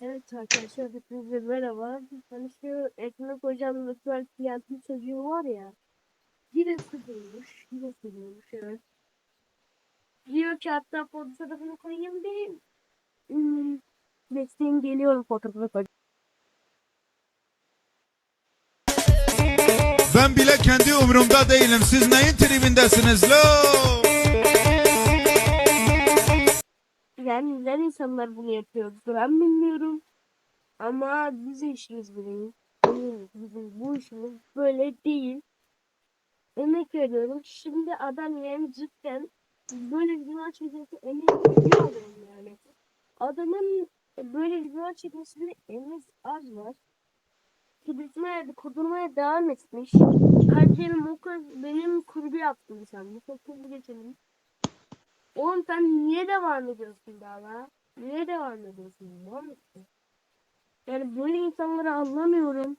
Evet arkadaşlar hepinize merhaba. Hani şu ekmek hocam lütfen fiyatlı çocuğu var ya. Yine sıkılmış. Yine sıkılmış evet. Diyor ki hatta fotoğrafını koyayım bir. Hmm, Bekleyin geliyorum fotoğrafını koyayım. Ben bile kendi umurumda değilim. Siz neyin tribindesiniz lo? Yani neden insanlar bunu yapıyor ben bilmiyorum. Ama bizim işimiz böyle. Bizim, bu işimiz böyle değil. Emek veriyorum. Şimdi adam yani cidden böyle bir günah çekmesi emek veriyorum yani. Adamın böyle bir günah çekmesinde emek az var. Kudurtmaya, kudurmaya devam etmiş. Kalbim o kız benim kurgu yaptım sen. Bu hızlı geçelim. Oğlum sen niye devam ediyorsun daha? Niye devam ediyorsun? Var mısın? Yani böyle insanları anlamıyorum.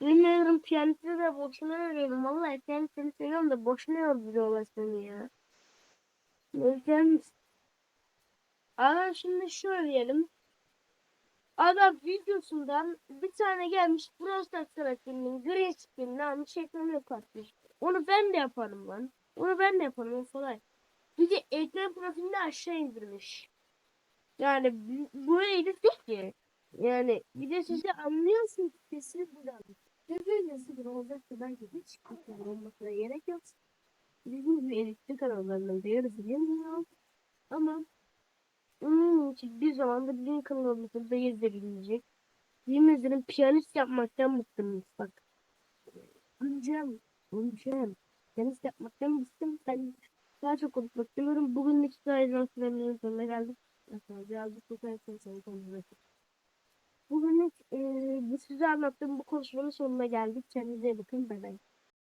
Bilmiyorum piyaniste de boşuna öğreniyorum. Vallahi piyanistini seviyorum da boşuna öldürüyorlar seni ya. Neden? Ama şimdi şöyle diyelim. Adam videosundan bir tane gelmiş Stars karakterinin green screen'ini almış ekranı katmış. Onu ben de yaparım lan. Onu ben de yaparım o kolay. Bir de ekran profilini aşağı indirmiş. Yani b- böyle herif yok ki. Yani bir de sizi anlıyorsun ki kesin buradan. Ve böyle sıfır olacaksa belki hiç sıfır olmasına gerek yok. Bizim gibi elektrik kanallarından değeri bilmiyorum. Ama onun için bir zamanda bizim kanalımızda bilinecek. Yemin piyanist yapmaktan bıktım bak. Öleceğim. Öleceğim. Piyanist yapmaktan bıktım. Ben daha çok konuşmak istiyorum. Bugün hiç daha izin süreminin sonuna geldik. Birazcık bu kadar konuşalım. konuşalım. Bugün hiç, eee, bu size anlattığım bu konuşmanın sonuna geldik. Kendinize bakın. Bye bye.